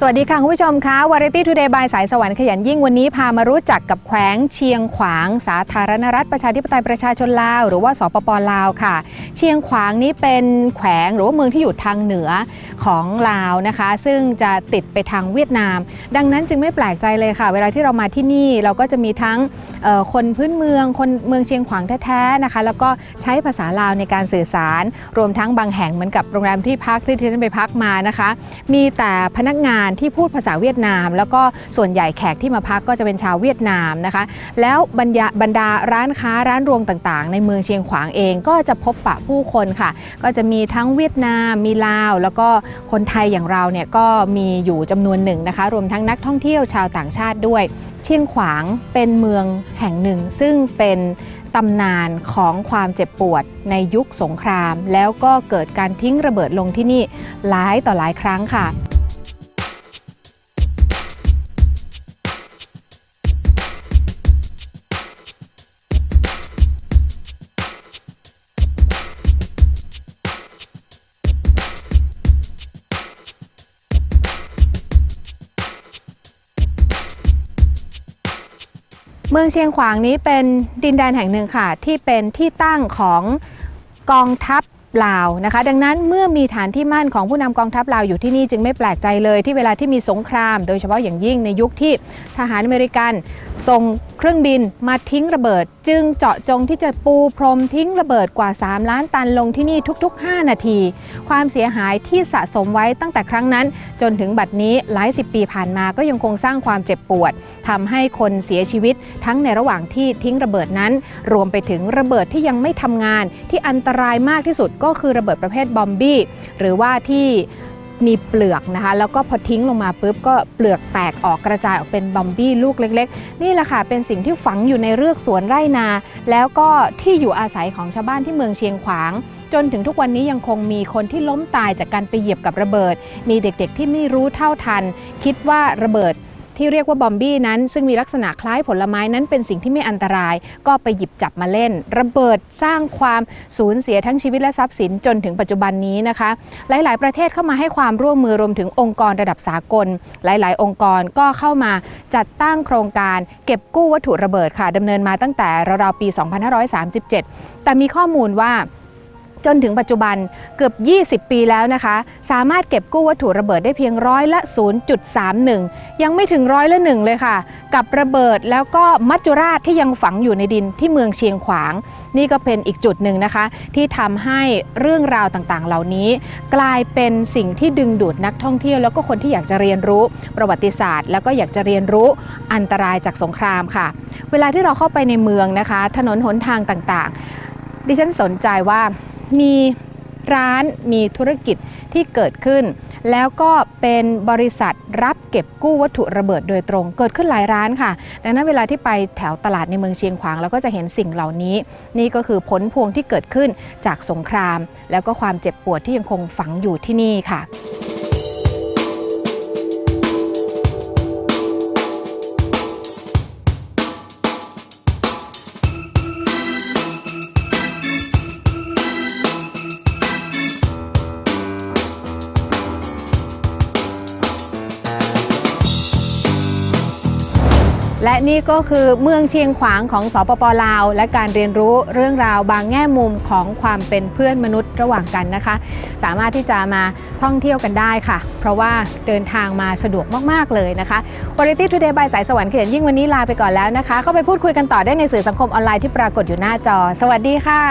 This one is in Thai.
สวัสดีค่ะคุณผู้ชมคะ Variety Today บายสายสวรรค์ขยันยิ่งวันนี้พามารู้จักกับแขวงเชียงขวาง สาธารณรัฐประชาธิปไตยประชาชนลาว หรือว่าสปปลาวค่ะ เชียงขวางนี้เป็นแขวงหรือว่าเมืองที่อยู่ทางเหนือของลาวนะคะ ซึ่งจะติดไปทางเวียดนาม ดังนั้นจึงไม่แปลกใจเลยค่ะ เวลาที่เรามาที่นี่เราก็จะมีทั้งคนพื้นเมืองคนเมืองเชียงขวางแท้ๆนะคะ แล้วก็ใช้ภาษาลาวในการสื่อสาร รวมทั้งบางแห่งเหมือนกับโรงแรมที่พักที่ที่ฉันไปพักมานะคะ มีแต่พนักงานที่พูดภาษาเวียดนาม แล้วก็ส่วนใหญ่แขกที่มาพักก็จะเป็นชาวเวียดนามนะคะ แล้วบรรยาบรรดาร้านค้าร้านรวงต่างๆ ในเมืองเชียงขวางเองก็จะพบปะผู้คนค่ะ ก็จะมีทั้งเวียดนามมีลาว แล้วก็คนไทยอย่างเราเนี่ยก็มีอยู่จำนวนหนึ่งนะคะ รวมทั้งนักท่องเที่ยวชาวต่างชาติด้วย เชียงขวางเป็นเมืองแห่งหนึ่ง ซึ่งเป็นตำนานของความเจ็บปวดในยุคสงคราม แล้วก็เกิดการทิ้งระเบิดลงที่นี่หลายต่อหลายครั้งค่ะ เมืองเชียงขวางนี้เป็นดินแดนแห่งหนึ่งค่ะ ที่เป็นที่ตั้งของกองทัพลาวนะคะ ดังนั้นเมื่อมีฐานที่มั่นของผู้นำกองทัพลาวอยู่ที่นี่จึงไม่แปลกใจเลยที่เวลาที่มีสงคราม โดยเฉพาะอย่างยิ่งในยุคที่ทหารอเมริกัน ส่งเครื่องบินมาทิ้งระเบิด จึงเจาะจงที่จะปูพรมทิ้งระเบิดกว่า 3 ล้านตันลงที่นี่ทุกๆ 5 นาที ความเสียหายที่สะสมไว้ตั้งแต่ครั้งนั้น จนถึงบัดนี้หลายสิบปีผ่านมาก็ยังคงสร้างความเจ็บปวดทำให้คนเสียชีวิตทั้งในระหว่างที่ทิ้งระเบิดนั้น รวมไปถึงระเบิดที่ยังไม่ทำงาน ที่อันตรายมากที่สุดก็คือระเบิดประเภทบอมบี้หรือว่าที่ มีเปลือกนะคะ แล้วก็พอทิ้งลงมาปุ๊บก็เปลือกแตกออกกระจายออกเป็นบอมบี้ลูกเล็ก ๆ นี่แหละค่ะเป็นสิ่งที่ฝังอยู่ในเรือกสวนไร่นา แล้วก็ที่อยู่อาศัยของชาวบ้านที่เมืองเชียงขวาง จนถึงทุกวันนี้ยังคงมีคนที่ล้มตายจากการไปเหยียบกับระเบิด มีเด็กๆที่ไม่รู้เท่าทัน คิดว่าระเบิด ที่เรียกว่าบอมบี้นั้น ซึ่งมีลักษณะคล้ายผลไม้นั้นเป็นสิ่งที่ไม่อันตราย ก็ไปหยิบจับมาเล่น ระเบิดสร้างความสูญเสียทั้งชีวิตและทรัพย์สินจนถึงปัจจุบันนี้นะคะ หลาย ๆ ประเทศเข้ามาให้ความร่วมมือรวมถึงองค์กรระดับสากล หลาย ๆ องค์กรก็เข้ามาจัดตั้งโครงการเก็บกู้วัตถุระเบิดค่ะดำเนินมาตั้งแต่ราวๆปี 2537 แต่มีข้อมูลว่า จนถึงปัจจุบันเกือบ 20 ปีแล้วนะคะ สามารถเก็บกู้วัตถุระเบิดได้เพียงร้อยละ 0.31 ยังไม่ถึงร้อยละหนึ่งเลยค่ะ กับระเบิดแล้วก็มัจจุราชที่ยังฝังอยู่ในดินที่เมืองเชียงขวาง นี่ก็เป็นอีกจุดหนึ่งนะคะ ที่ทำให้เรื่องราวต่างๆ เหล่านี้ กลายเป็นสิ่งที่ดึงดูดนักท่องเที่ยว แล้วก็คนที่อยากจะเรียนรู้ประวัติศาสตร์ แล้วก็อยากจะเรียนรู้อันตรายจากสงครามค่ะ เวลาที่เราเข้าไปในเมืองนะคะ ถนนหนทางต่างๆ ดิฉันสนใจว่า มีร้านมีธุรกิจที่เกิดขึ้น แล้วก็เป็นบริษัทรับเก็บกู้วัตถุระเบิดโดยตรง เกิดขึ้นหลายร้านค่ะ ดังนั้นเวลาที่ไปแถวตลาดในเมืองเชียงขวางเราก็จะเห็นสิ่งเหล่านี้ นี่ก็คือผลพวงที่เกิดขึ้นจากสงคราม แล้วก็ความเจ็บปวดที่ยังคงฝังอยู่ที่นี่ค่ะ และนี่ก็คือเมืองเชียงขวางของสปปลาว และการเรียนรู้เรื่องราวบางแง่มุมของความเป็นเพื่อนมนุษย์ระหว่างกันนะคะ สามารถที่จะมาท่องเที่ยวกันได้ค่ะ เพราะว่าเดินทางมาสะดวกมาก ๆ เลยนะคะ Variety Today บายสายสวรรค์เขียนยิ่งวันนี้ลาไปก่อนแล้วนะคะ เข้าไปพูดคุยกันต่อได้ในสื่อสังคมออนไลน์ที่ปรากฏอยู่หน้าจอ สวัสดีค่ะ